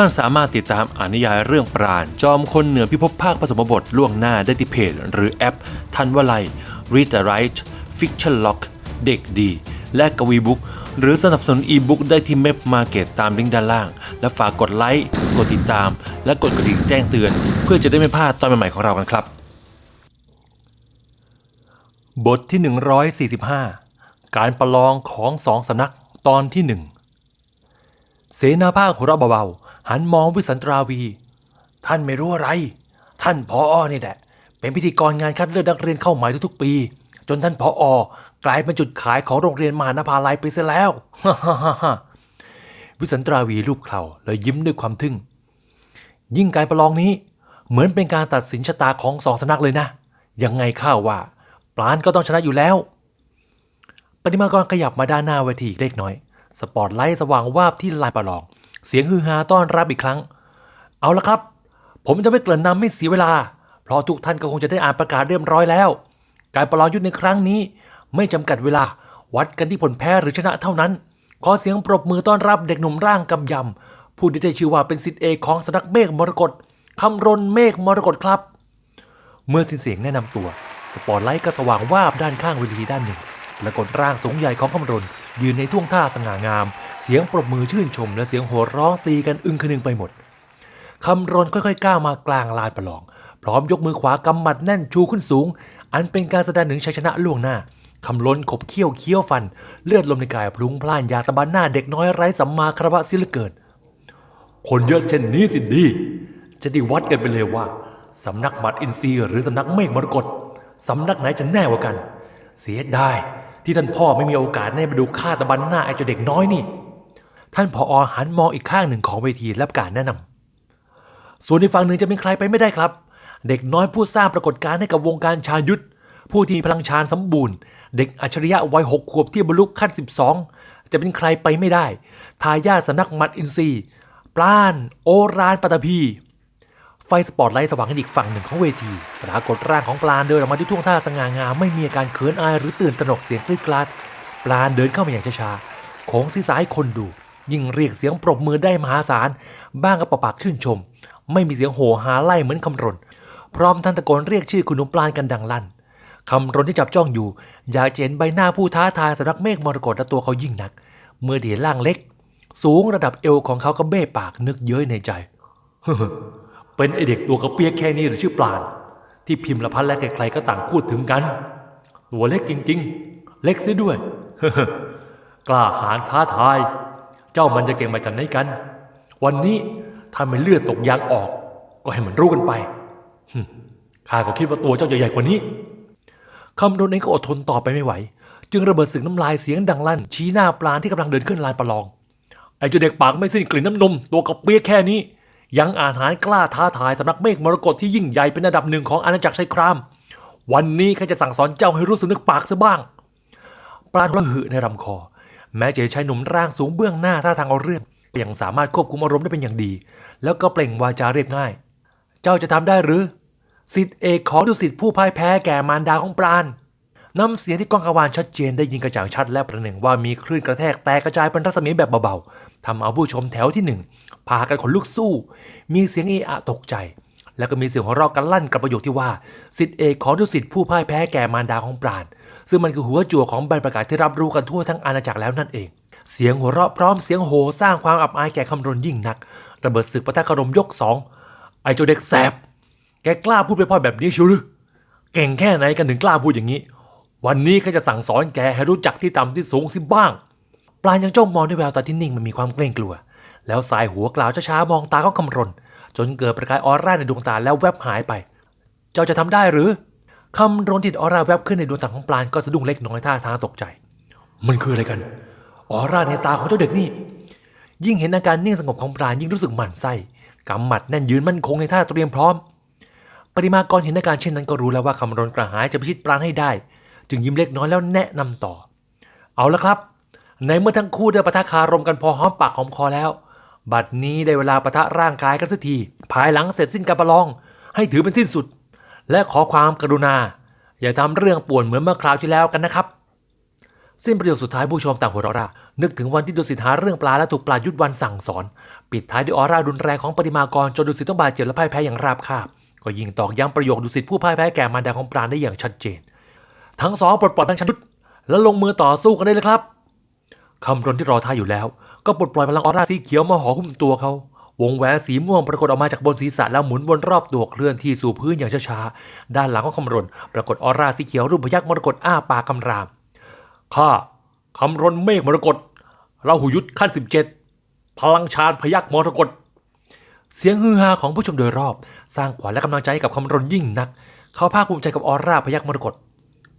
ท่านสามารถติดตามอ่านนิยายเรื่องปราณ จอมคนเหนือพิภพภาคปฐมบทล่วงหน้าได้ที่เพจหรือแอป ทันวลัย Read the Right Fiction Lock เด็กดี และกวีบุ๊กหรือสนับสนุนอีบุ๊กได้ที่เมพมาเก็ตตามลิงก์ด้านล่าง และฝากกดไลค์ กดติดตาม และกดกระดิ่งแจ้งเตือน เพื่อจะได้ไม่พลาดตอนใหม่ๆของเรากันครับ บทที่ 145 การประลองของสองสำนักตอนที่หนึ่งเสนาภาคหัวเราะเบาๆ หันมองวิสันตราวี ท่านไม่รู้อะไร ท่านพออนี่แหละ เป็นพิธีกรงานคัดเลือกนักเรียนเข้าหม่ทุกๆปี จนท่านพออกลายเป็นจุดขายของโรงเรียนมหานภาลัยไปเสียแล้ววิสันตราวีรูปเคราแล้วยิ้มด้วยความทึ่ง ยิ่งการประลองนี้ เหมือนเป็นการตัดสินชะตาของสองสำนักเลยนะ ยังไงข้าว่าปลานก็ต้องชนะอยู่แล้ว ปฏิมากรขยับมาด้านหน้าเวทีอีกเล็กน้อย สปอตไลท์สว่างวาบที่ลานประลอง เสียงฮือฮาต้อนรับอีกครั้ง เอาละครับ ผมจะไม่เกริ่นนำไม่เสียเวลา เพราะทุกท่านก็คงจะได้อ่านประกาศเรียบร้อยแล้ว การประลองยุทธในครั้งนี้ ไม่จำกัดเวลา วัดกันที่ผลแพ้หรือชนะเท่านั้น ขอเสียงปรบมือต้อนรับเด็กหนุ่มร่างกำยำผู้ที่ได้ชื่อว่าเป็นสิทธิเอกของสำนักเมฆมรกตคำรณเมฆมรกตครับ เมื่อสิ้นเสียงแนะนำตัว สปอตไลท์ก็สว่างวาบด้านข้างเวทีด้านหนึ่งปรากฏร่างสูงใหญ่ของคำรณ ยืนในท่วงท่าสง่างาม เสียงปรบมือชื่นชม และเสียงโห่ร้องตีกันอึ้งคนึงไปหมดคำรณค่อยๆก้าวมากลางลานประลอง พร้อมยกมือขวากำหมัดแน่นชูขึ้นสูง อันเป็นการแสดงถึงชัยชนะล่วงหน้าคำรณขบเคี้ยวเคี้ยวฟัน เลือดลมในกายพลุงพล่านยาตะบันหน้าเด็กน้อยไร้สัมมาคารวะเสิเหลือเกิน คนเยอะเช่นนี้สิดี จะได้วัดกันไปเลยว่าสำนักหมัดอินทรีหรือสำนักเมฆมรกตสำนักไหนจะแน่กว่ากัน เสียดาย ที่ท่านพ่อไม่มีโอกาสได้มาดูข้าตะบันหน้าไอ้เจ้าเด็กน้อยนี่ ท่านผออหันมองอีกข้างหนึ่งของเวทีและกาศแนะนำส่วนในฝั่งหนึ่งจะเป็นใครไปไม่ได้ครับ เด็กน้อยผู้สร้างปรากฏการณ์ให้กับวงการชาญยุทธผู้ที่พลังชาญสมบูรณ์ เด็กอัจฉริยะวัยหกขวบที่บรรลุขั้น 12 จะเป็นใครไปไม่ได้ ทายาทสำนักมัดอินทรีปล้าน โอรานปัตตภี ไฟสปอตไลท์สว่างกันอีกฝั่งหนึ่งของเวที ปรากฏร่างของปลานเดินออกมาที่ท่วงท่าสง่างามไม่มีอาการเขินอายหรือตื่นตระหนกเสียงกรีดกราด ปลานเดินเข้ามาอย่างช้าๆ ของศีรษะให้คนดู ยิ่งเรียกเสียงปรบมือได้มหาศาล บ้างก็ประปากชื่นชม ไม่มีเสียงโห่หาไล่เหมือนคำรน พร้อมทั้งตะโกนเรียกชื่อคุณหนุ่มปลานกันดังลั่นคำรนที่จับจ้องอยู่ อยากเห็นใบหน้าผู้ท้าทายสำนักเมฆมรกตและตัวเขายิ่งนัก เมื่อเดียนร่างเล็ก สูงระดับเอวของเขาก็เบ้ปากนึกเย้ยในใจ เป็นไอเด็กตัวกระเปียกแค่นี้หรือชื่อปลานที่พิมพ์ละพันและใครๆก็ต่างพูดถึงกัน ตัวเล็กจริง ๆ เล็กเสียด้วย กล้าหาญท้าทาย เจ้ามันจะเก่งมาจากไหนกัน วันนี้ถ้าไม่เลือดตกยางออก ก็ให้มันรู้กันไปข้าก็คิดว่าตัวเจ้าจะใหญ่กว่านี้คำโดนเองก็อดทนต่อไปไม่ไหว จึงระเบิดสึกน้ำลายเสียงดังลั่น ชี้หน้าปลาที่กำลังเดินขึ้นลานประลอง ไอ้เจ้าเด็กปากไม่สิ้นกลิ่นน้ำนม ตัวกระเปียกแค่นี้ ยังอาหารกล้าท้าทายสำนักเมฆมรกตที่ยิ่งใหญ่เป็นอันดับหนึ่งของอาณาจักรชัยคราม วันนี้ข้าจะสั่งสอนเจ้าให้รู้สึกนึกปากซะบ้าง ปราณระหึในลำคอ แม้จะใช้หนุ่มร่างสูงเบื้องหน้าท่าทางเอาเรื่องยังสามารถควบคุมอารมณ์ได้เป็นอย่างดี แล้วก็เปล่งวาจาเรียบง่าย เจ้าจะทำได้หรือ สิทธิเอกของดุสิตผู้พ่ายแพ้แก่มารดาของปราณ น้ำเสียงที่ก้องกวานชัดเจนได้ยินกระจ่างชัดและประหนึ่งว่ามีคลื่นกระแทกแตกกระจายเป็นรัศมีแบบเบาๆทำเอาผู้ชมแถวที่หนึ่งพากันขนลุกสู้ มีเสียงเอะอะตกใจ แล้วก็มีเสียงหัวเราะกันลั่นกับประโยคที่ว่าสิทธิเอกของดุสิตผู้พ่ายแพ้แก่มารดาของปราณซึ่งมันคือหัวจั่วของใบประกาศที่รับรู้กันทั่วทั้งอาณาจักรแล้วนั่นเอง เสียงหัวเราะพร้อมเสียงโห่สร้างความอับอายแก่คำรณยิ่งนัก ระเบิดศึกปะทะคารมยกสองไอ้เจ้าเด็กแสบ แกกล้าพูดไปพ่อยแบบนี้ชิวหรือเก่งแค่ไหนกันถึงกล้าพูดอย่างนี้ วันนี้ข้าจะสั่งสอนแกให้รู้จักที่ต่ำที่สูงสิบ้าง ปลานยังจ้องมองด้วยแววตาที่นิ่งมันมีความเกรงกลัว แล้วสายหัวกล่าวช้าๆมองตาเขาคำรน จนเกิดประกายออร่าในดวงตาแล้วแวบหายไป เจ้าจะทำได้หรือคำรนติดออร่าแวบขึ้นในดวงตาของปลานก็สะดุ้งเล็กน้อยท่าทางตกใจ มันคืออะไรกัน ออร่าในตาของเจ้าเด็กนี่ ยิ่งเห็นอาการนิ่งสงบของปราณยิ่งรู้สึกหมั่นไส้กำหมัดแน่นยืนมั่นคงในท่าเตรียมพร้อม ปริมากรเห็นอาการเช่นนั้นก็รู้แล้วว่าคำรณกระหายจะพิชิตปราณให้ได้ จึงยิ้มเล็กน้อยแล้วแนะนำต่อ เอาละครับ ในเมื่อทั้งคู่ได้ปะทะคารมกันพอหอมปากหอมคอแล้ว บัดนี้ได้เวลาปะทะร่างกายกันสักทีภายหลังเสร็จสิ้นการประลอง ให้ถือเป็นสิ้นสุด และขอความกรุณา อย่าทำเรื่องป่วนเหมือนเมื่อคราวที่แล้วกันนะครับ สิ้นประโยคสุดท้ายผู้ชมต่างหัวเราะร่านึกถึงวันที่ดุสิตหาเรื่องปลาและถูกปลายุดวันสั่งสอน ปิดท้ายด้วยออร่ารุนแรงของปริมากรจนดุสิตต้องบาดเจ็บและพ่ายแพ้อย่างราบคาบก็ยิ่งตอกย้ำประโยคดุสิตผู้พ่ายแพ้แก่มารดาของปราณได้อย่างชัดเจน ทั้งสองปลดปล่อยพลังชันยุทธและลงมือต่อสู้กันได้เลยครับคำรณที่รอท่าอยู่แล้ว ก็ปลดปล่อยพลังออร่าสีเขียวมาห่อหุ้มตัวเขา วงแหวนสีม่วงปรากฏออกมาจากบนศีรษะแล้วหมุนวนรอบตัวเคลื่อนที่สู่พื้นอย่างช้าๆ ด้านหลังของคำรณปรากฏออร่าสีเขียวรูปพยักษ์มรกตอ้าปากคำราม ข้าคำรณเมฆมรกตเราหูยุทธขั้นสิบเจ็ดพลังชาญพยักษ์มรกตเสียงฮือฮาของผู้ชมโดยรอบ สร้างขวัญและกำลังใจให้กับคำรณยิ่งนัก เขาภาคภูมิใจกับออร่าพยักษ์มรกต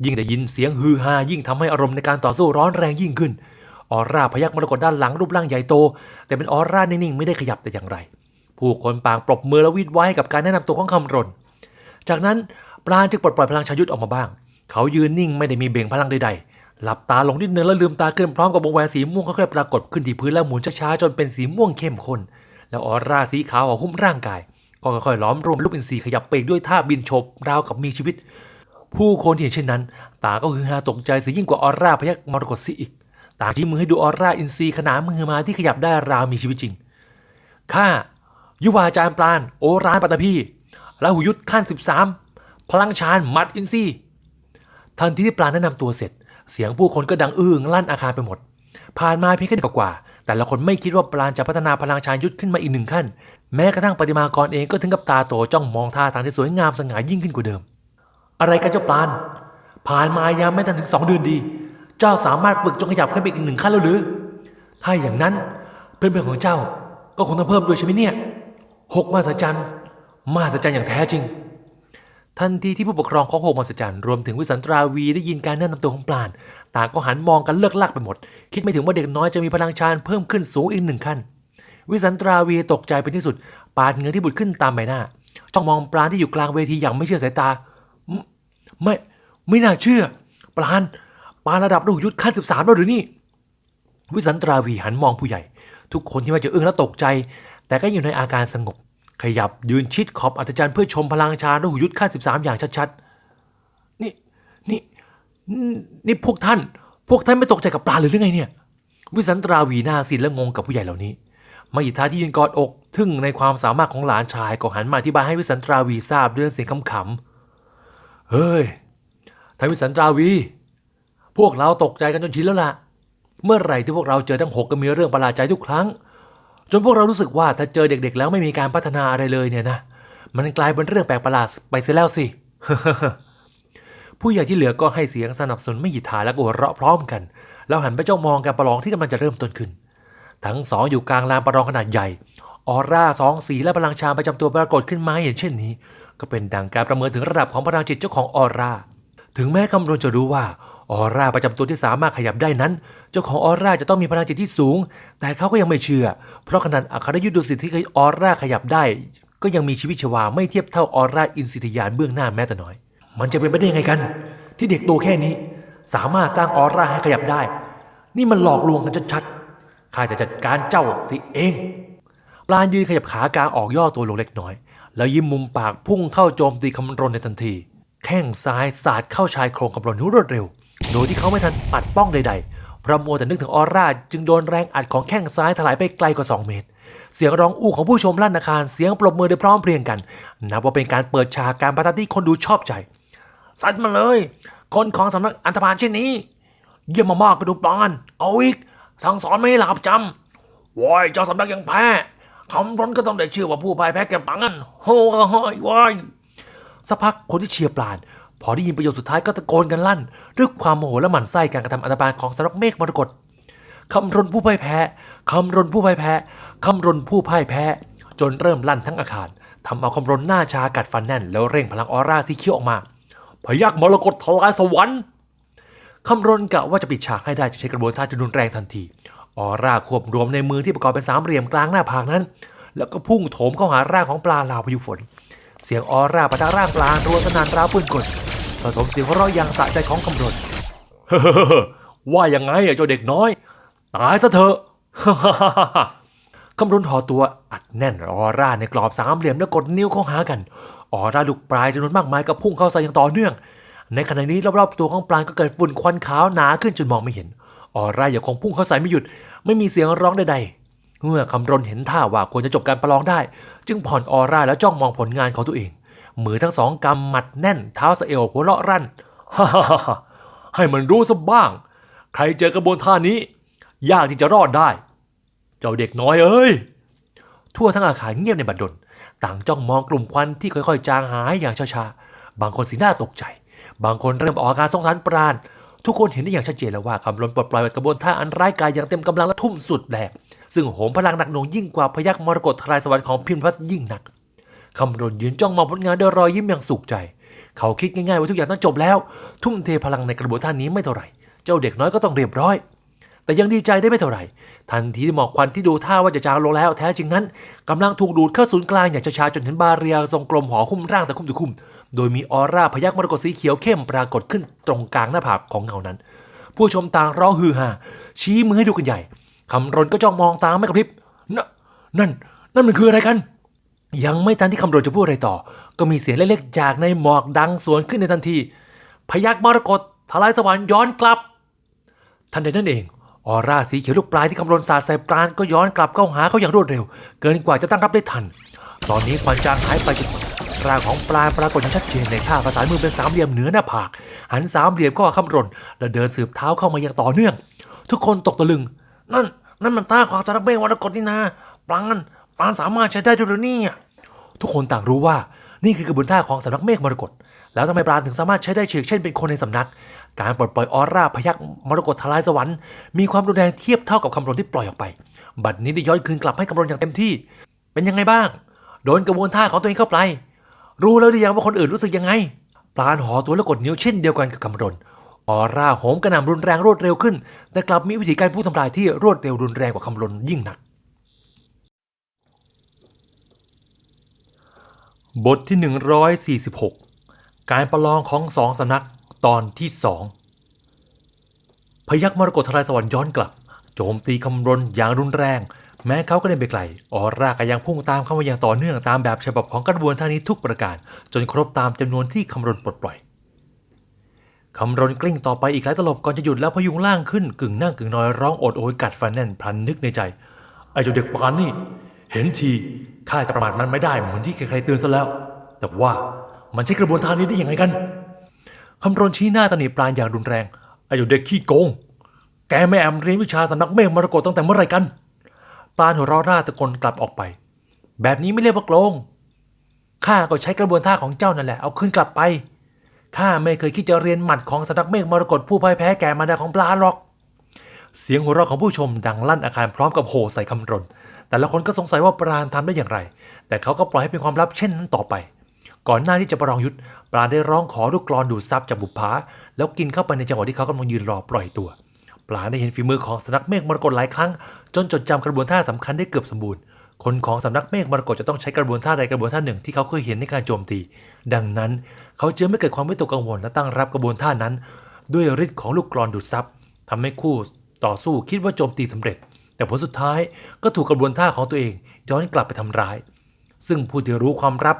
ยิ่งได้ยินเสียงฮือฮายิ่งทำให้อารมณ์ในการต่อสู้ร้อนแรงยิ่งขึ้น ออร่าพยักมรกตด้านหลังรูปร่างใหญ่โต แต่เป็นออร่านิ่งๆไม่ได้ขยับแต่อย่างไร ผู้คนปางปรบมือและวิดไว้กับการแนะนำตัวของคำรณจากนั้นปราณจึงปลดปล่อยพลังชายุทธออกมาบ้าง เขายืนนิ่งไม่ได้มีเบ่งพลังใดๆ หลับตาลงนิดนึงแล้วลืมตาขึ้นพร้อมกับวงแหวนสีม่วงค่อยๆปรากฏขึ้นที่พื้นแล้วหมุนช้าๆจนเป็นสีม่วงเข้มข้น แล้วออร่าสีขาวห่อหุ้มร่างกายก็ค่อยๆล้อมรวมลูกอินทรีขยับเปกด้วยท่าบินโฉบราวกับมีชีวิต ผู้คนที่เห็นเช่นนั้น ต่างก็ฮือฮาตกใจเสียยิ่งกว่าออร่าพยักมรกตสิอีก ต่างที่มือให้ดูออร่าอินทรีขนานมือมาที่ขยับได้ราวมีชีวิตจริง ข้า ยุวาจารย์ปราณโอรานปัตตภีและหุยุทธขั้น 13 พลังชานมัดอินทรีทันทีที่ปราณแนะนำตัวเสร็จ เสียงผู้คนก็ดังอื้งลั่นอาคารไปหมด ผ่านมาเพียงแค่เดือนกว่า แต่ละคนไม่คิดว่าปราณจะพัฒนาพลังชานยุทธขึ้นมาอีกหนึ่งขั้น แม้กระทั่งปฏิมากรเองก็ถึงกับตาโตจ้องมองท่าทางที่สวยงามสง่ายิ่งขึ้นกว่าเดิม อะไรกันเจ้าปราณผ่านมายามไม่ทันถึงสองเดือนดี เจ้าสามารถฝึกจนขยับขึ้นไปอีกหนึ่งขั้นแล้วหรือ ถ้าอย่างนั้นเพื่อนๆของเจ้าก็คงต้องเพิ่มด้วยใช่ไหมเนี่ยหกมหัศจรรย์มหัศจรรย์อย่างแท้จริง ทันทีที่ผู้ปกครองของหกมหัศจรรย์รวมถึงวิสันตราวีได้ยินการแนะนำตัวของปราณต่างก็หันมองกันเลิกลักไปหมด คิดไม่ถึงว่าเด็กน้อยจะมีพลังชาญเพิ่มขึ้นสูงอีกหนึ่งขั้น วิสันตราวีตกใจเป็นที่สุด ปาดเงื่อที่บุดขึ้นตามใบหน้าจ้องมองปราณที่อยู่กลางเวทีอย่างไม่เชื่อสายตา ไม่ไม่น่าเชื่อปราณปราระดับลูกยุทธขั้นสิบสามแล้วหรือนี่ วิสันตราวีหันมองผู้ใหญ่ ทุกคนที่มาจะอึ้งและตกใจ แต่ก็อยู่ในอาการสงบ ขยับยืนชิดขอบอัศจรรย์เพื่อชมพลังชาลูกยุทธขั้นสิบสามอย่างชัดๆ นี่นี่นี่นี่พวกท่าน พวกท่านไม่ตกใจกับปลาหรือไงเนี่ย วิสันตราวีหน้าซีดและงงกับผู้ใหญ่เหล่านี้มาอิทาที่ยืนกอดอก ทึ่งในความสามารถของหลานชายก็หันมาอธิบายให้วิสันตราวีทราบด้วยเสียงขำ เฮ้ยทายวิสันตราวี พวกเราตกใจกันจนชินแล้วล่ะ เมื่อไหร่ที่พวกเราเจอทั้งหกก็มีเรื่องประหลาดใจทุกครั้ง จนพวกเรารู้สึกว่าถ้าเจอเด็กๆ แล้วไม่มีการพัฒนาอะไรเลยเนี่ยนะ มันกลายเป็นเรื่องแปลกประหลาดไปเสียแล้วสิ ผู้ใหญ่ที่เหลือก็ให้เสียงสนับสนุนไม่หยิดถาและก็หัวเราะพร้อมกัน แล้วหันไปจ้องมองการประลองที่กำลังจะเริ่มต้นขึ้น ทั้งสองอยู่กลางลานประลองขนาดใหญ่ ออร่าสองสีและพลังชาประจำตัวปรากฏขึ้นมาให้เห็นเช่นนี้ ก็เป็นดังการประเมินถึงระดับของพลังจิตเจ้าของออร่า ถึงแม้คำรณจะรู้ว่าออร่าประจำตัวที่สามารถขยับได้นั้น เจ้าของออร่าจะต้องมีพลังจิตที่สูง แต่เขาก็ยังไม่เชื่อ เพราะขนาดอัครยุทธดุสิตที่เคยออร่าขยับได้ ก็ยังมีชีวิตชีวาไม่เทียบเท่าออร่าอินสิทยานเบื้องหน้าแม้แต่น้อย มันจะเป็นไปได้ยังไงกัน ที่เด็กโตแค่นี้ สามารถสร้างออร่าให้ขยับได้ นี่มันหลอกลวงกันชัดๆข้าจะจัดการเจ้าสิเองปลานยืนขยับขากลางออกย่อตัวลงเล็กน้อย แล้วยิ้มมุมปากพุ่งเข้าโจมตีคำรณในทันที แข้งซ้ายสาดเข้าชายโครงคำรณอย่างรวดเร็ว โดยที่เขาไม่ทันปัดป้องใดๆ เพราะมัวแต่นึกถึงออร่าจึงโดนแรงอัดของแข้งซ้ายถลายไปไกลกว่า 2 เมตร เสียงร้องอู้ของผู้ชมลั่นอาคารเสียงปรบมือโดยพร้อมเพรียงกัน นับว่าเป็นการเปิดฉากการประทัดที่คนดูชอบใจ สัตว์มาเลย คนของสำนักอันธพาลเช่นนี้ เยี่ยมมากๆกระดูกปานเอาอีกสั่งสอนไม่ห้หลับจำวอยเจ้าสำนักยังแพ้ คำร้นก็ต้องได้ชื่อว่าผู้พ่ายแพ้แก่ปังกันโฮ้โฮ้ยวายสักพักคนที่เชียร์ปลานพอได้ยินประโยคสุดท้ายก็ตะโกนกันลั่น ด้วยความโมโหและหมั่นไส้การกระทำอันธพาลของสำนักเมฆมรกตคำรนผู้พ่ายแพ้คำรนผู้พ่ายแพ้คำรนผู้พ่ายแพ้ จนเริ่มลั่นทั้งอาคารทำเอาคำรนหน้าชากัดฟันแน่น แล้วเร่งพลังออร่าที่เขี้ยวออกมา พยักมรกตทลายสวรรค์คำรนกะว่าจะปิดฉากให้ได้จะใช้กระบวนท่าที่รุนแรงทันที ออร่าควบรวมในมือที่ประกอบเป็นสามเหลี่ยมกลางหน้าผากนั้น แล้วก็พุ่งโถมเข้าหาร่างของปลาลาวพายุฝน เสียงออร่าปะทะร่างปลารัวสนานราวปืนกลผสมเสียงหัวเราะอย่างสะใจของคำรนว่ายังไงอะเจ้าเด็กน้อย ตายซะเถอะคำรนห่อตัวอัดแน่นออร่าในกรอบสามเหลี่ยมแล้วกดนิ้วเข้าหากันออร่าลูกปลายจำนวนมากมายก็พุ่งเข้าใส่อย่างต่อเนื่อง ในขณะนี้รอบๆตัวของปลาก็เกิดฝุ่นควันขาวหนาขึ้นจนมองไม่เห็น ออร่ายังคงพุ่งเข้าใส่ไม่หยุด ไม่มีเสียงร้องใดๆ เมื่อคำรณเห็นท่าว่าควรจะจบการประลองได้ จึงผ่อนออร่าแล้วจ้องมองผลงานของตัวเอง มือทั้งสองกำหมัดแน่นเท้าสะเอวหัวเราะรั่นฮ่าฮ่าฮ่าฮ่าให้มันรู้ซะบ้าง ใครเจอกระบวนท่านี้ ยากที่จะรอดได้ เจ้าเด็กน้อยเอ้ย ทั่วทั้งอาคารเงียบในบัดดล ต่างจ้องมองกลุ่มควันที่ค่อยๆ จางหายอย่างช้าๆ บางคนสีหน้าตกใจ บางคนเริ่มออกอาการสงสารปราณ ทุกคนเห็นได้อย่างชัดเจนแล้วว่าคำล้นปลดปล่อยกระบวนท่าอันร้ายกาจอย่างเต็มกำลังและทุ่มสุดแรงซึ่งโหมพลังหนักหน่วงยิ่งกว่าพยักมรกตทลายสวรรค์ของพิมพัสยิ่งหนักคำรนยืนจ้องมองผลงานด้วยรอยยิ้มอย่างสุขใจ เขาคิดง่ายๆว่าทุกอย่างต้องจบแล้ว ทุ่มเทพลังในกระบวนท่านี้ไม่เท่าไหร่ เจ้าเด็กน้อยก็ต้องเรียบร้อย แต่ยังดีใจได้ไม่เท่าไหร่ ทันทีที่หมอกควันที่ดูท่าว่าจะจางลงแล้วแท้จริงนั้นกำลังถูกดูดเข้าศูนย์กลางอย่างช้าๆจนเห็นบาเรียทรงกลมหอหุ้มร่างตะคุ่มตะคุ่มโดยมีออร่าพยักมรกตสีเขียวเข้มปรากฏขึ้นตรงกลางหน้าผากของเงานั้น ผู้ชมต่างร้องฮือฮาชี้มือให้ดูกันใหญ่คำรณก็จ้องมองตามไม่กระพริบนนั่น นั่นมันคืออะไรกัน ยังไม่ทันที่คำรณจะพูดอะไรต่อ ก็มีเสียงเล็กๆจากในหมอกดังสวนขึ้นในทันที พยักมรกตทลายสวรรค์ย้อนกลับ ทันใดนั้นเอง ออร่าสีเขียวลูกปลายที่คำรณสาดใส่ปราณก็ย้อนกลับเข้าหาเขาอย่างรวดเร็ว เกินกว่าจะตั้งรับได้ทัน ตอนนี้ควันจางหายไปจนร่างของปลาณปรากฏอย่างชัดเจนในท่าประสานมือเป็นสามเหลี่ยมเหนือหน้าผาก หันสามเหลี่ยมเข้าคำรณและเดินสืบเท้าเข้ามาอย่างต่อเนื่อง ทุกคนตกตะลึง นั่น นั่นมันท่าของสารเบงวรกฏนี่นาปลาณปลาณสามารถใช้ได้ด้วยหรือนี่ทุกคนต่างรู้ว่านี่คือกระบวนท่าของสำนักเมฆมรกตแล้วทำไมปราณถึงสามารถใช้ได้เฉกเช่นเป็นคนในสำนัก การปลดปล่อยออร่าพยักมรกตทลายสวรรค์มีความรุนแรงเทียบเท่ากับคำรณที่ปล่อยออกไป บัดนี้ได้ย้อนคืนกลับให้คำรณอย่างเต็มที่ เป็นยังไงบ้าง โดนกระบวนท่าของตัวเองเข้าไป รู้แล้วหรือยังว่าคนอื่นรู้สึกยังไงปราณหอตัวและกดนิ้วเช่นเดียวกันกับคำรณออร่าโหมกระหน่ำรุนแรงรวดเร็วขึ้น แต่กลับมีวิธีการพูดทำลายที่รวดเร็วรุนแรงกว่าคำรณยิ่งหนัก บทที่ 146 การประลองของสองสำนัก ตอนที่สองพยักมรกตทลายสวรรค์ย้อนกลับ โจมตีคำรนอย่างรุนแรง แม้เขาก็เดินไปไกลออร่าก็ยังพุ่งตามเข้ามาอย่างต่อเนื่องตามแบบฉบับของกระบวนท่านี้ทุกประการ จนครบตามจำนวนที่คำรนปลดปล่อยคำรนกลิ้งต่อไปอีกหลายตลบก่อนจะหยุดแล้วพยุงล่างขึ้นกึ่งนั่งกึ่งนอนร้องโอดโอยกัดฟันแน่นพลันนึกในใจไอ้เจ้าเด็กปานนี่ เห็นทีข้าจะประมาทมันไม่ได้เหมือนที่ใครๆเตือนซะแล้ว แต่ว่ามันใช้กระบวนท่านี้ได้อยังไงกัน คำรนชี้หน้าตำหนิปราณอย่างรุนแรงไอ้เจ้าเด็กขี้โกง แกไม่แอมเรียนวิชาสำนักเมฆมรกตตั้งแต่เมื่อไหรกัน ปราณหัวเราะร่าตะโกนกลับออกไป แบบนี้ไม่เรียกว่าโกงข้าก็ใช้กระบวนท่าของเจ้านั่นแหละ เอาคืนกลับไปข้าไม่เคยคิดจะเรียนหมัดของสำนักเมฆมรกตผู้พ่ายแพ้แก่มาดาของปลาหรอก เสียงหัวเราะของผู้ชมดังลั่นอาคารพร้อมกับโห่ใส่คำรน แต่ละคนก็สงสัยว่าปราณทำได้อย่างไร แต่เขาก็ปล่อยให้เป็นความลับเช่นนั้นต่อไป ก่อนหน้าที่จะประลองยุทธปราได้ร้องขอลูกกลอนดูดซับจากบุปผาแล้วกินเข้าไปในจังหวะที่เขากำลังยืนรอปล่อยตัวปราได้เห็นฝีมือของสำนักเมฆมรกตหลายครั้ง จนจดจำกระบวนท่าสำคัญได้เกือบสมบูรณ์ คนของสำนักเมฆมรกตจะต้องใช้กระบวนท่าใดกระบวนท่าหนึ่งที่เขาเคยเห็นในการโจมตี ดังนั้น เขาจึงไม่เกิดความวิตกกังวลและตั้งรับกระบวนท่านั้น ด้วยฤทธิ์ของลูกกลอนดูดซับทำให้คู่ต่อสู้คิดว่าโจมตีสำเร็จ แต่ผลสุดท้ายก็ถูกกระบวนท่าของตัวเองย้อนกลับไปทำร้าย ซึ่งผู้ที่รู้ความลับ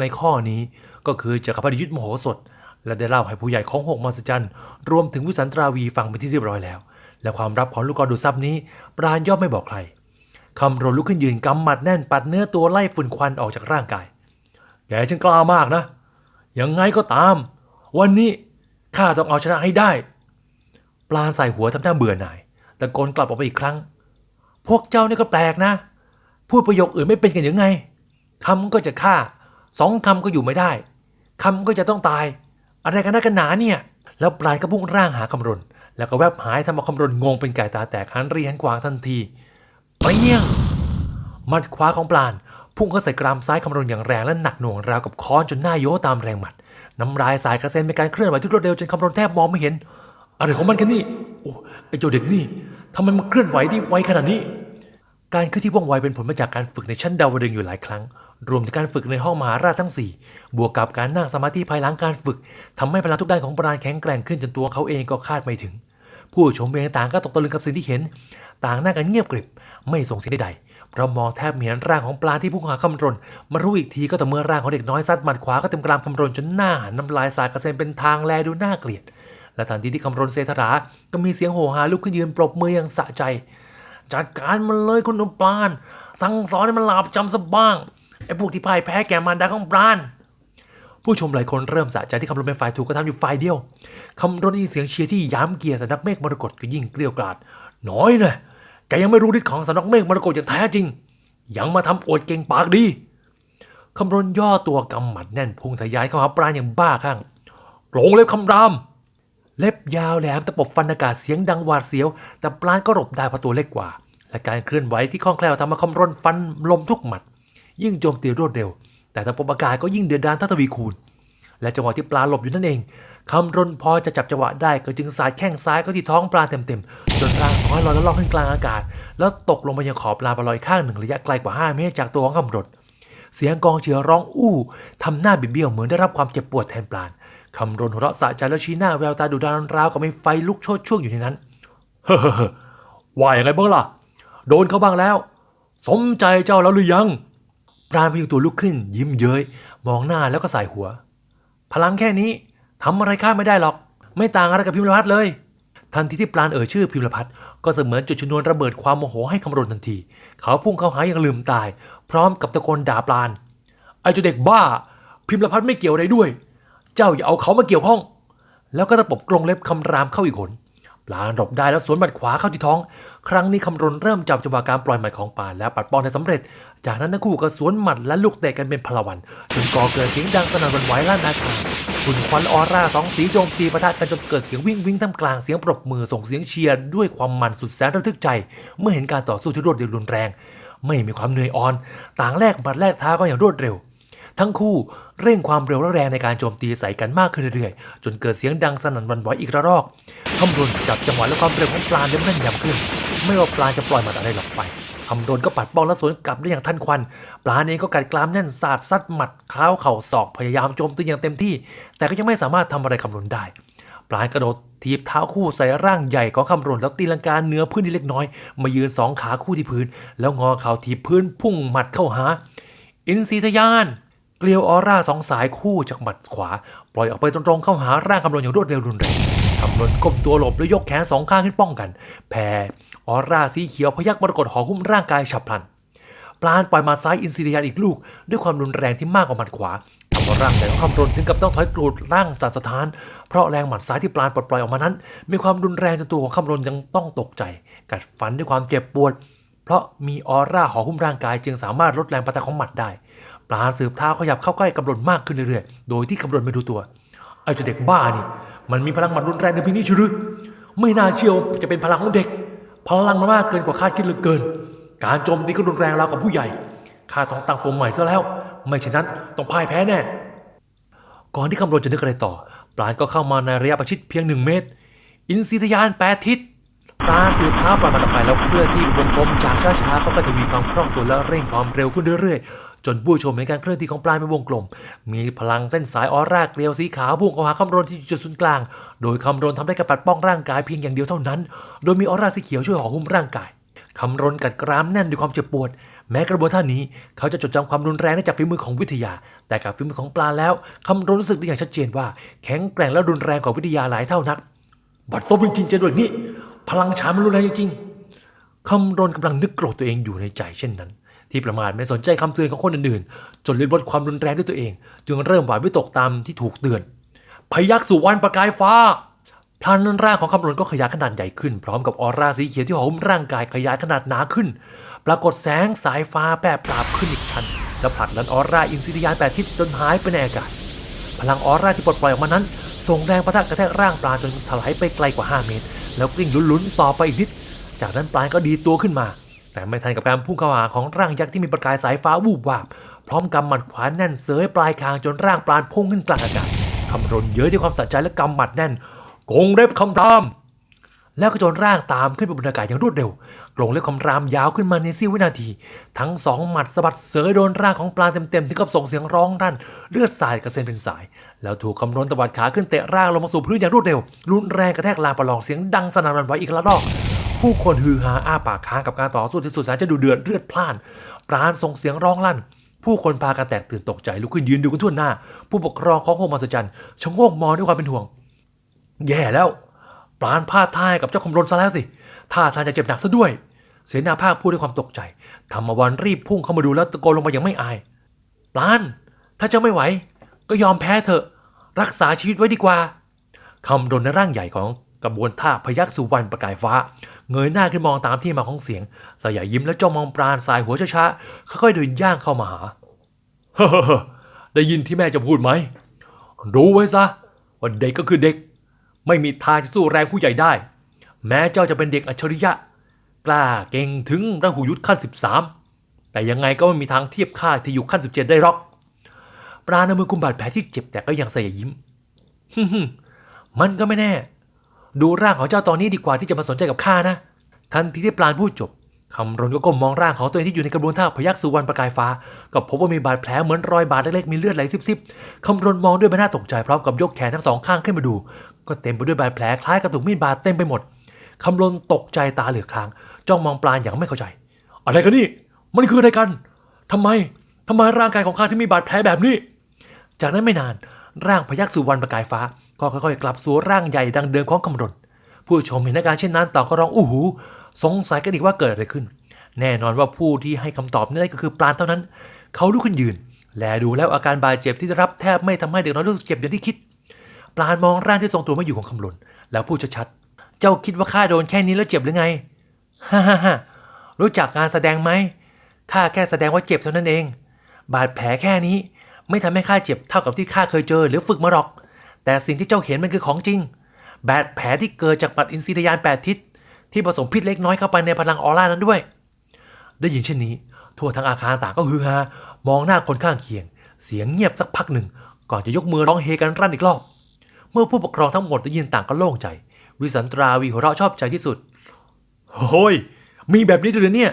ในข้อนี้ก็คือจักรพรรดิยุทธโมโหสถ และได้เล่าให้ผู้ใหญ่ของหกมหัศจรรย์รวมถึงวิสันตราวีฟังไปที่เรียบร้อยแล้ว และความลับของลูกกรดูดซับนี้ ปราณย่อมไม่บอกใครคำรนลุกขึ้นยืนกำหมัดแน่นปัดเนื้อตัวไล่ฝุ่นควันออกจากร่างกาย แกช่างกล้ามากนะ ยังไงก็ตาม วันนี้ข้าต้องเอาชนะให้ได้ ปลาใส่หัวทำหน้าเบื่อหน่ายตะโกนกลับออกไปอีกครั้ง พวกเจ้านี่ก็แปลกนะ พูดประโยคอื่นไม่เป็นกันหรือไงคำก็จะฆ่า สองคำก็อยู่ไม่ได้คำก็จะต้องตาย อะไรกันนักกันหนาเนี่ย แล้วปลายก็พุ่งร่างหาคำรนแล้วก็แวบหายทำเอาคำรนงงเป็นไก่ตาแตกหันรียนกวางทันทีไปเงี้ยงหมัดขวาของปลาน พุ่งเข้าใส่กรามซ้ายคำรนอย่างแรงและหนักหน่วงราวกับค้อนจนหน้าโยตามแรงหมัดน้ำลายสายกระเซ็นเป็นการเคลื่อนไหวที่รวดเร็วจนคำรนแทบมองไม่เห็น อะไรของมันกันนี่โอ้ไอเจ้าเด็กนี่ทำไมมันเคลื่อนไหวได้ไวขนาดนี้ การเคลื่อนที่ว่องไวเป็นผลมาจากการฝึกในชั้นดาวดึงอยู่หลายครั้ง รวมถึงการฝึกในห้องมหาราชทั้ง 4 บวกกับการนั่งสมาธิภายหลังการฝึกทำให้พลังทุกด้านของปราณแข็งแกร่งขึ้นจนตัวเขาเองก็คาดไม่ถึง ผู้ชมเองต่างก็ตกตะลึงกับสิ่งที่เห็น ต่างนั่งกันเงียบกริบ ไม่ส่งเสียงใดเพราะมองแทบไม่เห็นร่างของปลาที่พุ่งหาคำรนมารู้อีกทีก็แต่เมื่อร่างของเด็กน้อยซัดหมัดขวาก็เต็มกรามคำรนจนหน้าหันน้ำลายสาดกระเซ็นเป็นทางแลดูน่าเกลียด และทันทีที่คำรนเซธรา ก็มีเสียงโห่หาลุกขึ้นยืนปรบมืออย่างสะใจ จัดการมันเลยคุณนุปราณสั่งสอนให้มันหลาบจำซะบ้าง ไอ้พวกที่พ่ายแพ้แก่มารดาของปราณผู้ชมหลายคนเริ่มสะใจที่คำรณเป็นฝ่ายถูกกระทำอยู่ฝ่ายเดียว คำรณได้ยินเสียงเชียร์ที่ย้ำเกียร์สำนักเมฆมรกตก็ยิ่งเกลียวกราด น้อยเนะแกยังไม่รู้ฤทธิ์ของสำนักเมฆมรกตอย่างแท้จริง ยังมาทำอวดเก่งปากดีคำรณย่อตัวกำหมัดแน่นพุ่งทะยานเข้าหาปราณอย่างบ้าคลั่งโกรงเล็บคำราม เล็บยาวแหลมตะปบฟันอากาศเสียงดังหวาดเสียว แต่ปราณก็หลบได้เพราะตัวเล็กกว่า และการเคลื่อนไหวที่คล่องแคล่วทำให้คำรณฟันลมทุกหมัด ยิ่งโจมตีรวดเร็ว แต่ตะปบอากาศก็ยิ่งเดือดดานท่าทวีคูณ และจังหวะที่ปลาหลบอยู่นั่นเองคำรณพอจะจับจังหวะได้ก็จึงสาดแข้งซ้ายเข้าที่ท้องปลาเต็มๆจนร่างน้อยลอยแล้วล่องขึ้นกลางอากาศ แล้วตกลงไปยังขอบปลาบลอยข้างหนึ่งระยะไกลกว่า 5 เมตรจากตัวของคำรณเสียงกองเชียร์ร้องอู้ทำหน้าบิดเบี้ยวเหมือนได้รับความเจ็บปวดแทนปลาคำรณหัวเราะสะใจแล้วชี้หน้าแววตาดุดันราวกับมีไฟลุกโชนช่วงอยู่ในนั้นเฮ้อว่าอย่างไรบ้างล่ะ โดนเขาบ้างแล้ว สมใจเจ้าแล้วหรือยัง ปราณพยุงตัวลุกขึ้น ยิ้มเย้ยมองหน้าแล้วก็สายหัว พลังแค่นี้ทำอะไรข้าไม่ได้หรอก ไม่ต่างอะไรกับพิมพ์พัฒน์เลย ทันทีที่ปราณเอ่ยชื่อพิมพ์พัฒน์ก็เสมือนจุดชนวนระเบิดความโมโหให้คำรณทันที เขาพุ่งเข้าหาอย่างลืมตาย พร้อมกับตะโกนด่าปราณไอ้เจ้าเด็กบ้า พิมพ์พัฒน์ไม่เกี่ยวอะไรด้วย เจ้าอย่าเอาเขามาเกี่ยวข้อง แล้วก็ตะปบกรงเล็บคำรามเข้าอีกหนปลาหลบได้แล้วสวนหมัดขวาเข้าที่ท้อง ครั้งนี้คำรณเริ่มจับจังหวะการปล่อยหมัดของปานและปัดป้องได้สำเร็จ จากนั้นทั้งคู่ก็สวนหมัดและลูกเตะกันเป็นพลวันจนก่อเกิดเสียงดังสนั่นหวันไหวลั่นอากาศฝุ่นควันออร่าสองสีโจมตีประทะกันจนเกิดเสียงวิ่งวิ่งท่ามกลางเสียงปรบมือส่งเสียงเชียร์ด้วยความมันสุดแสนระทึกใจ เมื่อเห็นการต่อสู้ที่รวดเร็วรุนแรง ไม่มีความเหนื่อยอ่อน ต่างแลกหมัดแลกเท้าก็อย่างรวดเร็วทั้งคู่เร่งความเร็วและแรงในการโจมตีใส่กันมากขึ้นเรื่อยๆ จนเกิดเสียงดังสนั่นวันไหวอีกระรอกคำรณจับจังหวะและความเร็วของปลาได้แม่นยำขึ้น ไม่ว่าปลาจะปล่อยหมันอะไรหลอกไปคำรณก็ปัดป้องและสวนกลับได้อย่างทันควัน ปลาเองก็กัดกรามแน่นสาดซัดหมัดเท้าเข่าศอกพยายามโจมตีอย่างเต็มที่ แต่ก็ยังไม่สามารถทำอะไรคำรณได้ ปลากระโดดทีบเท้าคู่ใส่ร่างใหญ่ของคำรณแล้วตีลังกาเนื้อพื้นที่เล็กน้อย มายืนสองขาคู่ที่พื้น แล้วงอเข่าทีบพื้นพุ่งหมัดเข้าหา อินทรีทยานเกลียวออร่าสองสายคู่จากหมัดขวา ปล่อยออกไปตรงๆเข้าหาร่างคำรณอย่างรวดเร็วรุนแรงคำรณก้มตัวหลบแล้วยกแขนสองข้างขึ้นป้องกันแผ่ ออร่าสีเขียวพยักมรกตห่อหุ้มร่างกายฉับพลัน ปราณปล่อยมาซ้ายอินซีเรียนอีกลูก ด้วยความรุนแรงที่มากกว่าหมัดขวาทำเอาร่างใหญ่ของคำรณถึงกับต้องถอยกรูดร่างสั่นสะท้าน เพราะแรงหมัดซ้ายที่ปราณปลดปล่อยออกมานั้น มีความรุนแรงจนตัวของคำรณยังต้องตกใจ กัดฟันด้วยความเจ็บปวด เพราะมีออร่าห่อหุ้มร่างกาย จึงสามารถลดแรงปะทะของหมัดได้ปราณสืบเท้าขยับเข้าใกล้กำรณมากขึ้นเรื่อยๆ โดยที่กำรณไม่รู้ตัวไอ้เจ้าเด็กบ้านี่ มันมีพลังหมัดรุนแรงในพีนี้ชิหรือไม่น่าเชื่อว่าจะเป็นพลังของเด็ก พลังมันมากเกินกว่าคาดคิดเหลือเกิน การโจมตีก็รุนแรงราวกับผู้ใหญ่ข้าต้องตั้งตัวใหม่ซะแล้ว ไม่เช่นนั้นต้องพ่ายแพ้แน่ ก่อนที่คำรณจะนึกอะไรต่อ ปราณก็เข้ามาในระยะประชิดเพียงหนึ่งเมตร อินทรีทยานแปดทิศปราณสืบเท้าปราณมันออกไปแล้วเพื่อที่วงกลมจากช้าๆเขาก็ทวีความคล่องตัวและเร่งความเร็วขึ้นเรื่อยๆ จนผู้ชมเห็นการเคลื่อนที่ของปราณเป็นวงกลม มีพลังเส้นสายออร่าเกลียวสีขาวพุ่งเข้าหาคำรณที่จุดศูนย์กลาง โดยคำรณทำได้แค่ปัดป้องร่างกายเพียงอย่างเดียวเท่านั้น โดยมีออร่าสีเขียวช่วยห่อหุ้มร่างกายคำรณกัดกรามแน่นด้วยความเจ็บปวด แม้กระบวนท่านี้เขาจะจดจำความรุนแรงได้จากฝีมือของวิทยา แต่กับฝีมือของปลาแล้วคำรณรู้สึกได้อย่างชัดเจนว่า แข็งแกร่งและรุนแรงกว่าวิทยาหลายเท่านัก บัดซบจริงๆเจะด้วยนี่พลังฉามันรุนแรงจริงๆคำรณกำลังนึกโกรธตัวเองอยู่ในใจเช่นนั้น ที่ประมาทไม่สนใจคำเตือนของคนอื่นๆ จนลยลดความรุนแรงด้วยตัวเอง จึงเริ่มหวาดวิตกตามที่ถูกเตือนพยักสู่วันประกายฟ้าพลันนั้นร่างของคำรณก็ขยายขนาดใหญ่ขึ้น พร้อมกับออร่าสีเขียวที่ห่อหุ้มร่างกายขยายขนาดหนาขึ้น ปรากฏแสงสายฟ้าแปรปราบขึ้นอีกชั้นแล้วผลักดันออร่าอินทรียานแปดทิศจนหายไปในอากาศ พลังออร่าที่ปลดปล่อยออกมานั้นส่งแรงประทะกระแทกร่างปลาจนถลายไปไกลกว่า 5 เมตร แล้วกลิ้งลุ้นๆต่อไปอีกนิด จากนั้นปลาก็ดีตัวขึ้นมา แต่ไม่ทันกับการพุ่งเข้าหาของร่างยักษ์ที่มีประกายสายฟ้าวูบวาบ พร้อมกำหมัดขวาแน่นเสยปลายคางจนร่างปลาพุ่งขึ้นกลางอากาศคำรนเยอะด้วยความสะใจและกำหมัดแน่นกงเร็บคำราม แล้วก็จนร่างตามขึ้นไปบนอากาศอย่างรวดเร็วกลงเล็บคำรามยาวขึ้นมาในเสี้ยววินาที ทั้งสองหมัดสะบัดเสยโดนร่างของปลาเต็มๆถึงกับส่งเสียงร้องรั่นเลือดสาดกระเซ็นเป็นสาย แล้วถูกคำรนตวัดขาขึ้นเตะร่างลงมาสู่พื้นอย่างรวดเร็วรุนแรงกระแทกลางประลองเสียงดังสนั่นหวั่นไหวอีกระลอก ผู้คนฮือฮาอ้าปากค้างกับการต่อสู้ที่สุดแสนจะดูเดือดเลือดพล่าน ปราณส่งเสียงร้องลั่น ผู้คนพากันแตกตื่นตกใจลุกขึ้นยืนดูกันทั่วหน้า ผู้ปกครองของโฮมหัศจรรย์ชะโงกมองด้วยความเป็นห่วง แย่แล้ว ปราณพลาดท่าให้กับเจ้าคำรณซะแล้วสิท่าทางจะเจ็บหนักซะด้วย เสนาภาคพูดด้วยความตกใจธรรมวันรีบพุ่งเข้ามาดูแล้วตะโกนลงไปอย่างไม่อาย ปราณถ้าเจ้าไม่ไหว ก็ยอมแพ้เถอะ รักษาชีวิตไว้ดีกว่าคำรนในร่างใหญ่ของ กระบวนท่าพยักสุวรรณประกายฟ้า เงยหน้าขึ้นมองตามที่มาของเสียง สายยิ้มแล้วจ้องมองปราณสายหัวช้าๆค่อยๆเดินย่างเข้ามาหาเฮ้อได้ยินที่แม่จะพูดไหมรู้ไว้ซะว่าเด็กก็คือเด็ก ไม่มีทางจะสู้แรงผู้ใหญ่ได้ แม้เจ้าจะเป็นเด็กอัจฉริยะ กล้าเก่งถึงระหูยุทธขั้น 13 แต่ยังไงก็ไม่มีทางเทียบข้าที่อยู่ขั้น 17 ได้หรอก ปราณมือกุมบาดแผลที่เจ็บแต่ก็ยังสยายยิ้มมันก็ไม่แน่ ดูร่างของเจ้าตอนนี้ดีกว่าที่จะมาสนใจกับข้านะ ทันทีที่ปราณพูดจบคำรณก็ก้มมองร่างของตัวเองที่อยู่ในกระบวนท่าพยักสุวรรณประกายฟ้าก็พบว่ามีบาดแผลเหมือนรอยบาดเล็กๆมีเลือดไหลซิบๆคำรณมองด้วยใบหน้าตกใจพร้อมกับยกแขนทั้งสองข้างขึ้นมาดู ก็เต็มไปด้วยบาดแผลคล้ายกับถูกมีดบาดเต็มไปหมดคำรณตกใจตาเหลือกค้างจ้องมองปราณอย่างไม่เข้าใจ อะไรกันนี่ มันคืออะไรกันทำไมทำไมร่างกายของข้าถึงมีบาดแผลแบบนี้ จากนั้นไม่นานร่างพยักสุวรรณประกายฟ้า ก็ค่อยๆ กลับสู่ร่างใหญ่ดังเดิมของคำรณผู้ชมเห็นอาการเช่นนั้นต่างก็ร้องอู้หูสงสัยกันอีกว่าเกิดอะไรขึ้น แน่นอนว่าผู้ที่ให้คำตอบนี้ก็คือปราณเท่านั้น เขาลุกขึ้นยืน แลดูแล้วอาการบาดเจ็บที่ได้รับแทบไม่ทำให้เด็กน้อยรู้สึกเจ็บอย่างที่คิด ปราณมองร่างที่ทรงตัวไม่อยู่ของคำรณแล้วพูดชัดๆเจ้าคิดว่าข้าโดนแค่นี้แล้วเจ็บหรือไงฮ่าฮ่าฮ่ารู้จักการแสดงไหมข้าแค่แสดงว่าเจ็บเท่านั้นเอง บาดแผลแค่นี้ ไม่ทำให้ข้าเจ็บเท่ากับที่ข้าเคยเจอ หรือฝึกมาหรอก แต่สิ่งที่เจ้าเห็นมันคือของจริง บาดแผลที่เกิดจากปัดอินทรียานแปดทิศที่ผสมพิษเล็กน้อยเข้าไปในพลังออร่านั้นด้วย ได้ยินเช่นนี้ ทั่วทั้งอาคารต่างก็ฮือฮามองหน้าคนข้างเคียง เสียงเงียบสักพักหนึ่ง ก่อนจะยกมือร้องเฮกันรั่นอีกรอบ เมื่อผู้ปกครองทั้งหมดได้ยินต่างก็โล่งใจ วิสันตราวีหัวเราะชอบใจที่สุดโอ้ยมีแบบนี้ด้วยเหรอเนี่ย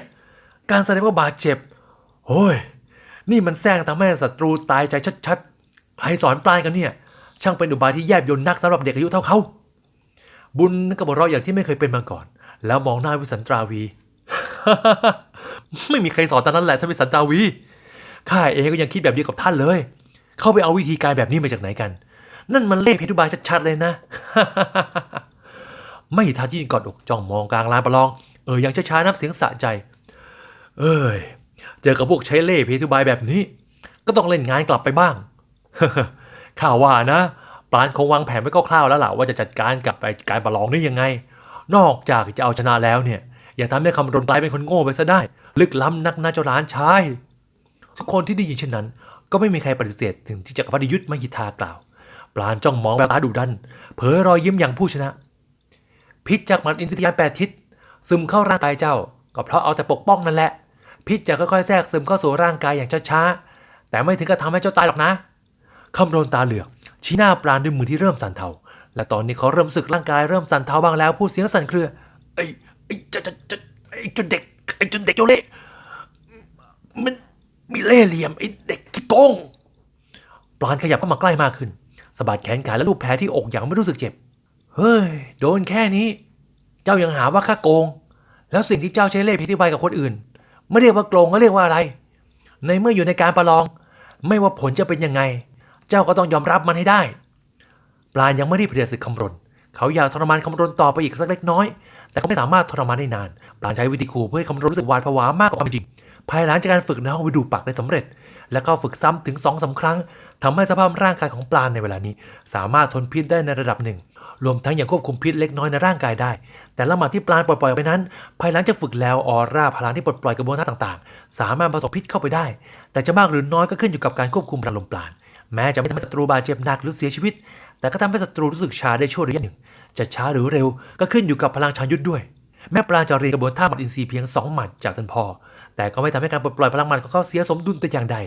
การแสดงว่าบาดเจ็บโอ้ย นี่มันแซงทำให้ศัตรูตายใจชัดๆ ใครสอนปลายกันเนี่ย ช่างเป็นอุบายที่แยบยลนักสำหรับเด็กอายุเท่าเขา บุญก็บอกเราอย่างที่ไม่เคยเป็นมาก่อน แล้วมองหน้าวิสันตราวี ไม่มีใครสอนตอนนั้นแหละท่านวิสันตราวี ข้าเองก็ยังคิดแบบเดียวกับท่านเลย เข้าไปเอาวิธีการแบบนี้มาจากไหนกัน นั่นมันเล่ห์เพทุบายชัดๆเลยนะ ไม่ทันที่กอดอกจ้องมองกลางลานประลอง เออยังช้าๆนับเสียงสะใจ เอ้ย เจอกับพวกใช้เล่ห์เพทุบายแบบนี้ ก็ต้องเล่นงานกลับไปบ้าง ข้าว่านะปราณคงวางแผนไว้คร่าวๆแล้วล่ะว่าจะจัดการกับไอการประลองนี้ยังไง นอกจากจะเอาชนะแล้วเนี่ย อย่าทำให้คำรนกลายเป็นคนโง่ไปซะได้ ลึกล้ำนักนาเจ้าล้านชายทุกคนที่ได้ยินเช่นนั้น ก็ไม่มีใครปฏิเสธถึงที่จักรพรรดิยุทธมหิทากล่าว ปราณจ้องมองแววตาดุดัน เผยรอยยิ้มอย่างผู้ชนะ พิษจากมัดอินทรียานแปดทิศซึมเข้าร่างกายเจ้า ก็เพราะเอาแต่ปกป้องนั่นแหละ พิษจะค่อยๆแทรกซึมเข้าสู่ร่างกายอย่างช้าๆแต่ไม่ถึงกับทำให้เจ้าตายหรอกนะ คำรนตาเหลือกชี้หน้าปราณด้วยมือที่เริ่มสั่นเทา และตอนนี้เขาเริ่มสึกร่างกายเริ่มสั่นเทาบ้างแล้วพูดเสียงสั่นเครือ ไอ้ไอ้จ้าเจ้าเจ้าไอ้จ้าเด็กไอ้จ้าเด็กเจ้าเล่มันมีเล่เหลี่ยมไอ้เด็กขี้โกงปราณขยับเข้ามาใกล้มากขึ้นสะบัดแขนขาและลูบแผลที่อกอย่างไม่รู้สึกเจ็บ เฮ้ย โดนแค่นี้ เจ้ายังหาว่าข้าโกง แล้วสิ่งที่เจ้าใช้เล่ห์พิธีบายกับคนอื่น ไม่เรียกว่าโกงก็เรียกว่าอะไร ในเมื่ออยู่ในการประลอง ไม่ว่าผลจะเป็นยังไง เจ้าก็ต้องยอมรับมันให้ได้ ปลายังไม่ได้เผด็จศึกคำรณเขาอยากทรมานคำรณต่อไปอีกสักเล็กน้อย แต่เขาไม่สามารถทรมานได้นาน ปลาใช้วิธีขู่เพื่อให้คำรณรู้สึกหวาดผวามากกว่าความจริง ภายหลังจากการฝึกในห้องวิดูปักได้สำเร็จ และก็ฝึกซ้ำถึงสองสาครั้งทำให้สภาพร่างกายของปลาในเวลานี้ สามารถทนพิษได้ในระดับหนึ่ง รวมทั้งยังควบคุมพิษเล็กน้อยในร่างกายได้ แต่ละหมัดที่ปลาปล่อยๆไปนั้น ภายหลังจากฝึกแล้วออร่าพลังที่ปลดปล่อยกระบวนท่าต่าง ๆ สามารถผสมพิษเข้าไปได้ แต่จะมากหรือน้อยก็ขึ้นอยู่กับการควบคุมพลังลมปราณ แม้จะไม่ทำให้ศัตรูบาดเจ็บหนักหรือเสียชีวิต แต่ก็ทำให้ศัตรูรู้สึกชาได้ชั่วระยะหนึ่ง จะช้าหรือเร็วก็ขึ้นอยู่กับพลังชายุทธด้วย แม้ปราจะเรียนกระบวนท่าหมัดอินทรีย์เพียงสองหมัดจากท่านพ่อแต่ก็ไม่ทำให้การปลดปล่อยพลังหมัดของเขาเสียสมดุลแต่อย่างใด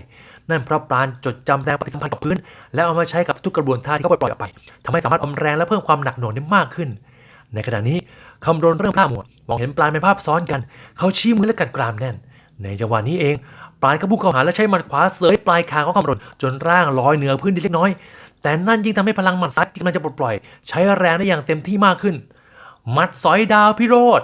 นั่นเพราะปราณจดจำแรงปฏิสัมพันธ์กับพื้น แล้วเอามาใช้กับทุกกระบวนท่าที่เขาปลดปล่อยออกไปทำให้สามารถอมแรงและเพิ่มความหนักหน่วงได้มากขึ้น ในขณะนี้คำรณเริ่มพลาดหมวดมองเห็นปลายเป็นภาพซ้อนกัน เขาชี้มือและกัดกรามแน่น ในจังหวะนี้เอง ปลายก็พุ่งเข้าหาและใช้หมัดขวาเสยปลายคางของคำรณจนร่างลอยเหนือพื้นดินเล็กน้อย แต่นั่นยิ่งทำให้พลังหมัดซัดที่กำลังจะปลดปล่อย ใช้แรงได้อย่างเต็มที่มากขึ้น หมัดสอยดาวพิโรธ